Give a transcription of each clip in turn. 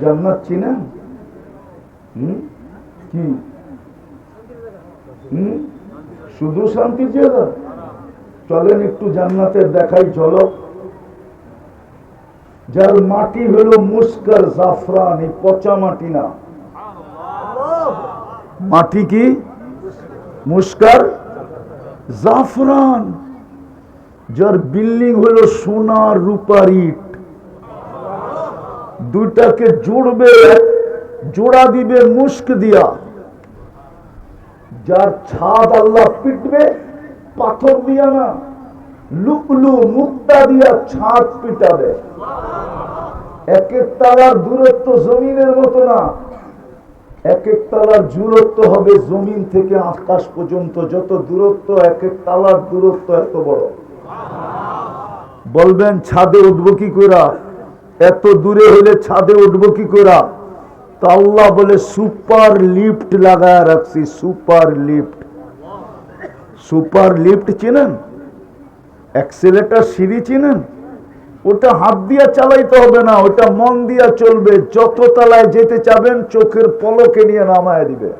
জান্নাত চিনেন কি? শুধু শান্তির জায়গা চলেন একটু জান্নাতের দেখাই চলো। যার মাটি হলো মুস্কার জাফরান এই পচা মাটি না। মাটি কি? মুস্কার জাফরান। যার বিল্ডিং হলো সোনার রূপার দুইটাকে জুড়বে, জোড়া দিবে মুস্ক দিয়া। যার ছাদ আল্লাহ পিটবে, পাথর দিয়া না, লুকলু মুক্তা দিয়া ছাদ পিটাবে। এক এক তালার দূরত্ব জমিনের মতো না এক এক তালার দূরত্ব হবে জমিন থেকে আকাশ পর্যন্ত। যত দূরত্ব এক এক তালার দূরত্ব এত বড়। বলবেন, ছাদে উঠবো কি করা এত দূরে হলে ছাদে উঠবো কি করা? তা আল্লাহ বলে, সুপার লিফট লাগায় রাখছি, সুপার লিফট। সুপার লিফট চেনেন? অ্যাক্সেলেটার সিঁড়ি ওটা হাত দিয়া চালাইতে হবে না, ওটা মন দিয়া চলবে। যত তলায় যেতে চাবেন, চোখের পলকে নিয়ে নামায় দিবে।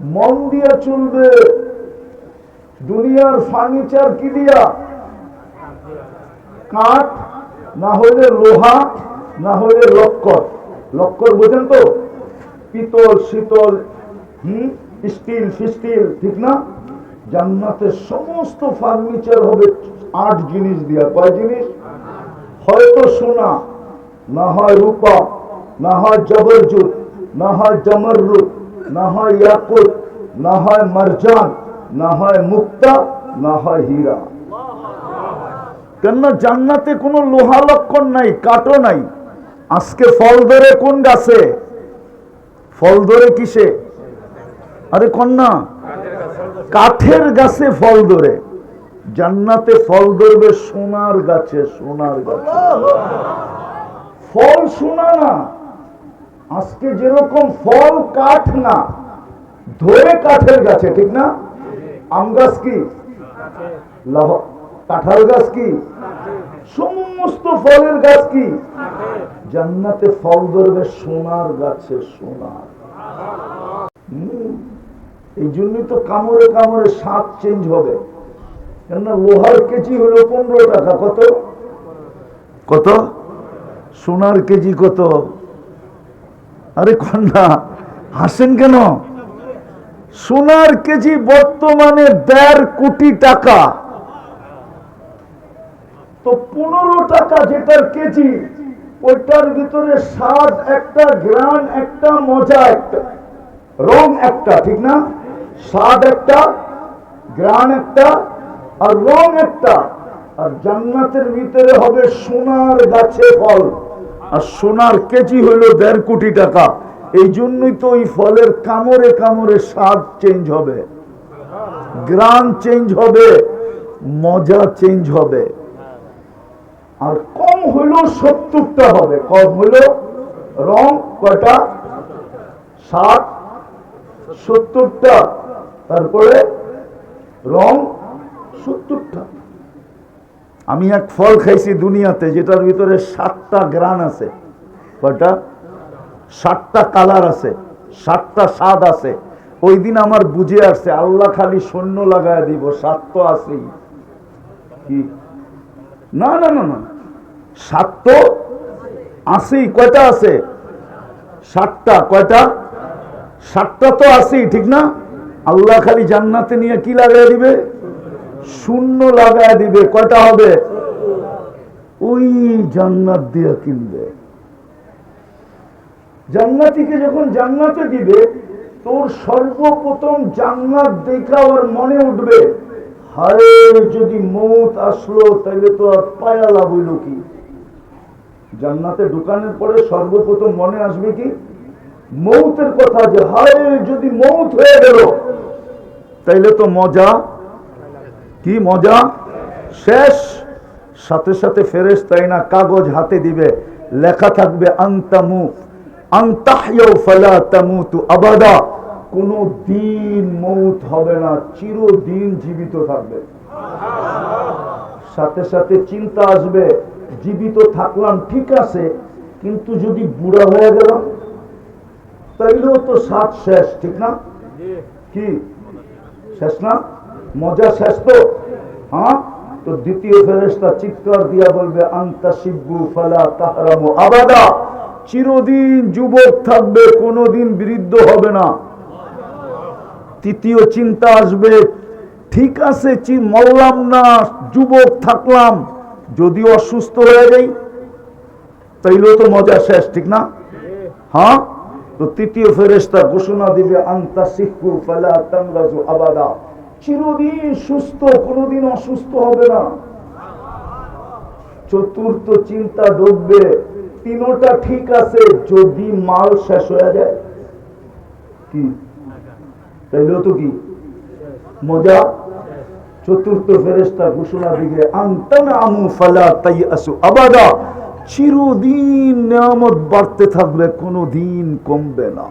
মন দিয়া চলবে। দুনিয়ার ফার্নিচার কি দিয়া? কাঠ না হইলে লোহা, না হইলে লক্কর। লক্কর বোঝেন তো? পিতল, শীতল, হম? স্টিল, ফিস্টিল, ঠিক না? জান্নাতের সমস্ত ফার্নিচার হবে আট জিনিস দিয়া। কয় জিনিস? হয়তো সোনা, না হয় রূপা, না হয় জবরজুত, না হয় জমররুত না হয় ইয়াকুত, না হয় মারজান, না হয় মুক্তা, না হয় হীরা। কেননা জান্নাতে কোনো লোহা লক্ষণ নাই, কাঠও নাই। আজকে ফল ধরে কোন গাছে? ফল ধরে কিসে? আরে কন্যা, কাঠের গাছে ফল ধরে। জান্নাতে ফল ধরবে সোনার গাছে সোনার গাছে। ফল সোনা না। আজকে যেরকম ফল কাঠ না, ধরে কাঠের গাছে, ঠিক না? আম গাছ কি? কাঁঠাল গাছ কি? সমস্ত ফলের গাছ কি? জান্নাতে ফল ধরবে সোনার গাছে সোনার। এই জন্যই তো কামড়ে কামড়ে স্বাদ চেঞ্জ হবে। কেননা লোহার কেজি হলো পনেরো টাকা, কত? কত? সোনার কেজি কত? আরে কন্যা, হাসেন কেন? সোনার কেজি বর্তমানে দেড় কোটি টাকা। তো পনেরো টাকা যেটার কেজি, ওইটার ভিতরে স্বাদ একটা গ্রান একটা, মজা একটা, রং একটা, ঠিক না? স্বাদ একটা গ্রান একটা, আর রং একটা, আর জান্নাতের ভিতরে হবে সোনার গাছে ফল, আর সোনার কেজি হলো দেড় কোটি টাকা। এই জন্যই তো ওই ফলের কামড়ে কামড়ে স্বাদ চেঞ্জ হবে। গ্রান চেঞ্জ হবে, মজা চেঞ্জ হবে। আর কম হইলেও সত্তরটা হবে। কম হইল রং কয়টা? ষাট, সত্তরটা। তারপরে রং সত্তরটা। আমি এক ফল খাইছি দুনিয়াতে, যেটার ভিতরে সাতটা গ্রান আছে। কয়টা? সাতটা কালার আছে, সাতটা স্বাদ আছে। ওই দিন আমার বুঝে আসছে, আল্লাহ খালি সৈন্য লাগায় দিব, সাত তো আছেই। কি? না না না না। সাত তো আছেই কয়টা আছে? সাতটা, কয়টা? সাতটা তো আছেই ঠিক না? আল্লাহ খালি জান্নাতে নিয়ে কি লাগাই দিবে? শূন্য লাগায় দিবে। কয়টা হবে? ওই জান্নাত দিয়ে কিনবে। জান্নাতিকে যখন জান্নাতে দিবে, তোর সর্বপ্রথম জান্নাত দেখা ওর মনে উঠবে। হায় যদি মৌত আসলো তাহলে তো আর পায়া লাভ হইল কি? জান্নাতে ঢুকানোর পরে সর্বপ্রথম মনে আসবে কি? মৌতের কথা যে, হায়, যদি মৌত হয়ে গেল, তাইলে তো মজা। কি মজা? শেষ। সাথে সাথে ফেরেস তাই না কাগজ হাতে দিবে। লেখা থাকবে, আন্তামু আন্তাহিয়াও ফালা তামুতু আবাদা। কোনো দিন মৌত হবে না, চিরদিন জীবিত থাকবে। সাথে সাথে চিন্তা আসবে, জীবিত থাকলাম ঠিক আছে, কিন্তু যদি বুড়া হয়ে গেলাম, তাইলেও তো স্বাদ শেষ, ঠিক না? কি? শেষ না? মজা শেষ তো? হ্যাঁ? তো দ্বিতীয় ফেরেস্তা চিৎকার দিয়া বলবে, আন্তা শিব্বু ফালা তাহারামু আবাদা। চিরদিন যুবক থাকবে, কোনোদিন বৃদ্ধ হবে না। তৃতীয় চিন্তা আসবে, ঠিক আছে চি, মরলাম না, যুবক থাকলাম, যদি অসুস্থ হয়ে যাই তাইলেও তো মজা শেষ, ঠিক না? হ্যাঁ? তো তৃতীয় ফেরেস্তা ঘোষণা দিবে, আন্তা শিক্ষু ফালা আবাদা। চিরদিন সুস্থ, কোনোদিন অসুস্থ হবে না। চতুর্থ চিন্তা ঢুকবে, তিনোটা ঠিক আছে, যদি মাল শেষ হয়ে যায়। কি? তাইলেও তো কি? মজা? চতুর্থ ফেরেস্তা ঘোষণা দিকে আন্তানা আমু ফালা তাই আসু আবাদা। চিরদিন নিয়ামত বাড়তে থাকবে, কোনো দিন কমবে না।